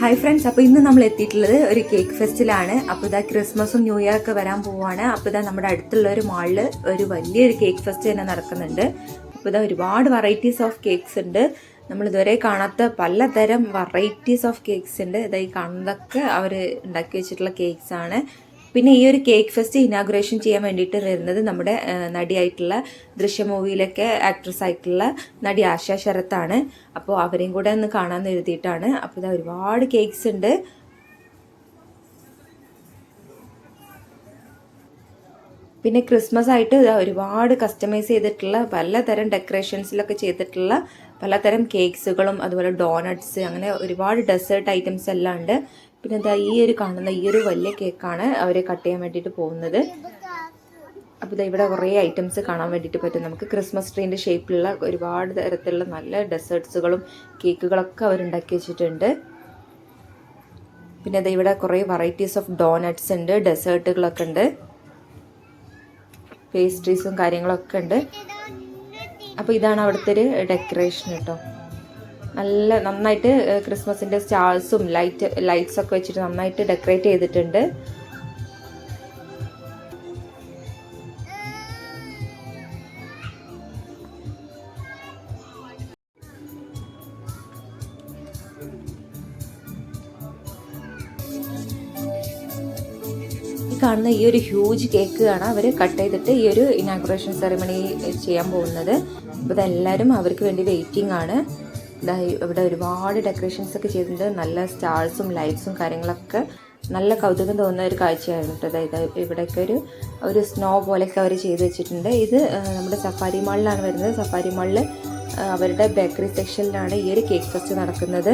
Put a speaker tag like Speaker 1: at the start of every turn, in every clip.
Speaker 1: Hi friends അപ്പോൾ ഇന്ന് നമ്മൾ എത്തിയിട്ടുള്ളത് ഒരു കേക്ക് ഫെസ്റ്റിലാണ് അപ്പോൾ ഇതാ ക്രിസ്മസും ന്യൂ ഇയർ ഒക്കെ വരാൻ പോവുകയാണ് അപ്പോൾ ഇതാ നമ്മുടെ അടുത്തുള്ള ഒരു മാളിൽ ഒരു വലിയൊരു കേക്ക് ഫെസ്റ്റ് തന്നെ നടക്കുന്നുണ്ട്. അപ്പോൾ ഇതാ ഒരുപാട് വെറൈറ്റീസ് ഓഫ് കേക്ക്സ് ഉണ്ട്. നമ്മൾ ഇതുവരെ കാണാത്ത പലതരം വെറൈറ്റീസ് ഓഫ് കേക്ക്സ് ഉണ്ട്. ഇതായി കാണുന്നതൊക്കെ അവർ ഉണ്ടാക്കി വെച്ചിട്ടുള്ള കേക്ക്സ് ആണ്. പിന്നെ ഈ ഒരു കേക്ക് ഫെസ്റ്റ് ഇനാഗുറേഷൻ ചെയ്യാൻ വേണ്ടിയിട്ട് വരുന്നത് നമ്മുടെ നടിയായിട്ടുള്ള ദൃശ്യ മൂവിയിലൊക്കെ ആക്ട്രസ് ആയിട്ടുള്ള നടി ആശ ശരത്താണ്. അപ്പോൾ അവരെയും കൂടെ ഒന്ന് കാണാമെന്ന് എഴുതിയിട്ടാണ്. അപ്പോൾ ഇതാ ഒരുപാട് കേക്ക്സ് ഉണ്ട്. പിന്നെ ക്രിസ്മസ് ആയിട്ട് ഒരുപാട് കസ്റ്റമൈസ് ചെയ്തിട്ടുള്ള പലതരം ഡെക്കറേഷൻസിലൊക്കെ ചെയ്തിട്ടുള്ള പലതരം കേക്ക്സുകളും അതുപോലെ ഡോണട്ട്സ് അങ്ങനെ ഒരുപാട് ഡെസേർട്ട് ഐറ്റംസ് എല്ലാം ഉണ്ട്. പിന്നെ എന്താ ഈ ഒരു കാണുന്ന ഈ ഒരു വലിയ കേക്കാണ് അവരെ കട്ട് ചെയ്യാൻ വേണ്ടിയിട്ട് പോകുന്നത്. അപ്പോൾ ഇതാ ഇവിടെ കുറേ ഐറ്റംസ് കാണാൻ വേണ്ടിയിട്ട് പറ്റും. നമുക്ക് ക്രിസ്മസ് ട്രീന്റെ ഷേപ്പിലുള്ള ഒരുപാട് തരത്തിലുള്ള നല്ല ഡെസേർട്ട്സുകളും കേക്കുകളൊക്കെ അവരുണ്ടാക്കി വെച്ചിട്ടുണ്ട്. പിന്നെ അതാ ഇവിടെ കുറേ വെറൈറ്റീസ് ഓഫ് ഡോനട്ട്സ് ഉണ്ട് ഡെസേർട്ടുകളൊക്കെ ഉണ്ട്. പേസ്ട്രീസും കാര്യങ്ങളൊക്കെ ഉണ്ട്. അപ്പോൾ ഇതാണ് അവിടുത്തെ ഒരു ഡെക്കറേഷൻ കേട്ടോ നല്ല നന്നായിട്ട് ക്രിസ്മസിന്റെ സ്റ്റാൾസും ലൈറ്റ് ലൈറ്റ്സ് ഒക്കെ വെച്ചിട്ട് നന്നായിട്ട് ഡെക്കറേറ്റ് ചെയ്തിട്ടുണ്ട്. കാണുന്ന ഈ ഒരു ഹ്യൂജ് കേക്ക് ആണ് അവർ കട്ട് ചെയ്തിട്ട് ഈ ഒരു ഇനാഗുറേഷൻ സെറിമണി ചെയ്യാൻ പോകുന്നത്. അപ്പോൾ ഇതെല്ലാവരും അവർക്ക് വേണ്ടി വെയിറ്റിംഗ് ആണ്. ഇവിടെ ഒരുപാട് ഡെക്കറേഷൻസ് ഒക്കെ ചെയ്തിട്ടുണ്ട്. നല്ല സ്റ്റാർസും ലൈറ്റ്സും കാര്യങ്ങളൊക്കെ നല്ല കൗതുകം തോന്നുന്ന ഒരു കാഴ്ചയായിരുന്നു കേട്ടോ. അതായത് ഇവിടെയൊക്കെ ഒരു ഒരു സ്നോ പോലെയൊക്കെ അവർ ചെയ്ത് വെച്ചിട്ടുണ്ട്. ഇത് നമ്മുടെ സഫാരി മാളിലാണ് വരുന്നത്. സഫാരി മാളിൽ അവരുടെ ബേക്കറി സെക്ഷനിലാണ് ഈ ഒരു കേക്ക് ഫെസ്റ്റ് നടക്കുന്നത്.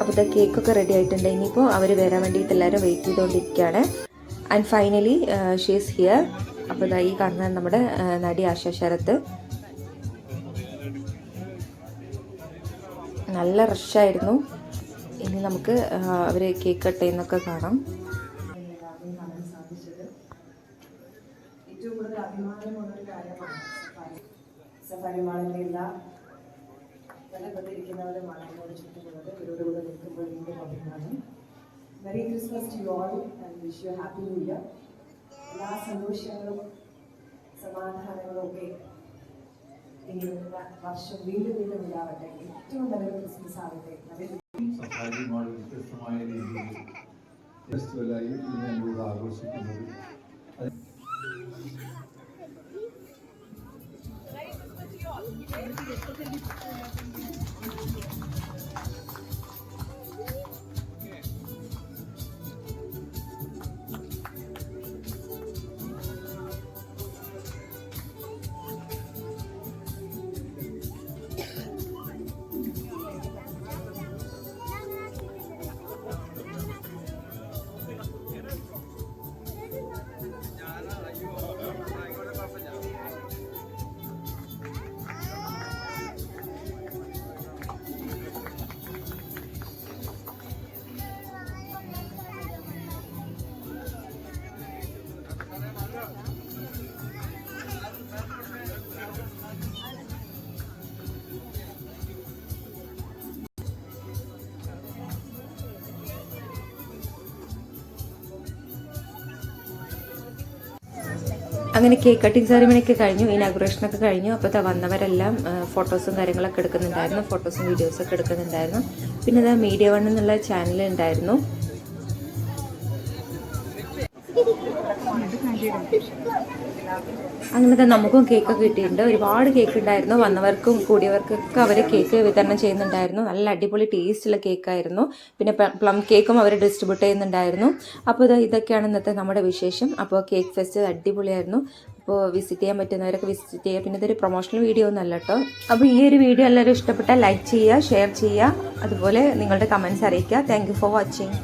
Speaker 1: അപ്പോൾ ഇത് കേക്കൊക്കെ റെഡി ആയിട്ടുണ്ട്. ഇനിയിപ്പോൾ അവർ വരാൻ വേണ്ടിയിട്ട് എല്ലാവരും വെയിറ്റ് ചെയ്തുകൊണ്ടിരിക്കുകയാണ്. ആൻഡ് ഫൈനലി ഷീസ് ഹിയർ അപ്പോൾ ഇതാ ഈ കാണുന്നത് നമ്മുടെ നടി ആശാ ശരത്ത്. നല്ല റഷായിരുന്നു. ഇനി നമുക്ക് അവർ കേക്ക് കട്ട് ചെയ്യുന്നൊക്കെ കാണാം.
Speaker 2: ഏറ്റവും കൂടുതൽ കാര്യമാണ് merry Christmas to all and wish you happy new year എല്ലാ സന്തോഷങ്ങളും സമാധാനങ്ങളും ഒക്കെ വരുന്ന വർഷം വീണ്ടും വീണ്ടും ഉണ്ടാവട്ടെ ഏറ്റവും നല്ലൊരു ക്രിസ്മസ് ആവട്ടെ
Speaker 3: മാൾ വ്യത്യസ്തമായ രീതിയിൽ ഇന്ന് എന്നോട് ആഘോഷിക്കുന്നത്. അത്
Speaker 1: അങ്ങനെ കേക്ക് കട്ടിങ് സെറിമണിയൊക്കെ കഴിഞ്ഞു ഇനാഗുറേഷനൊക്കെ കഴിഞ്ഞു. അപ്പോൾ വന്നവരെല്ലാം ഫോട്ടോസും കാര്യങ്ങളൊക്കെ എടുക്കുന്നുണ്ടായിരുന്നു ഫോട്ടോസും വീഡിയോസൊക്കെ എടുക്കുന്നുണ്ടായിരുന്നു. പിന്നെ ഇതാ മീഡിയ വൺ എന്നുള്ള ചാനൽ ഉണ്ടായിരുന്നു. അങ്ങനത്തെ നമുക്കും കേക്ക് കിട്ടിയിട്ടുണ്ട്. ഒരുപാട് കേക്ക് ഉണ്ടായിരുന്നു. വന്നവർക്കും കൂടിയവർക്കൊക്കെ അവർ കേക്ക് വിതരണം ചെയ്യുന്നുണ്ടായിരുന്നു. നല്ല അടിപൊളി ടേസ്റ്റുള്ള കേക്കായിരുന്നു പിന്നെ പ്ലം കേക്കും അവർ ഡിസ്ട്രിബ്യൂട്ട് ചെയ്യുന്നുണ്ടായിരുന്നു. അപ്പോൾ ഇത് ഇതൊക്കെയാണ് ഇന്നത്തെ നമ്മുടെ വിശേഷം. അപ്പോൾ കേക്ക് ഫെസ്റ്റ് അടിപൊളിയായിരുന്നു. അപ്പോൾ വിസിറ്റ് ചെയ്യാൻ പറ്റുന്നവരൊക്കെ വിസിറ്റ് ചെയ്യുക പിന്നെ ഇതൊരു പ്രൊമോഷണൽ വീഡിയോ ഒന്നല്ല കേട്ടോ അപ്പോൾ ഈ ഒരു വീഡിയോ എല്ലാവരും ഇഷ്ടപ്പെട്ടാൽ ലൈക്ക് ചെയ്യുക ഷെയർ ചെയ്യുക. അതുപോലെ നിങ്ങളുടെ കമൻസ് അറിയിക്കുക. Thank for watching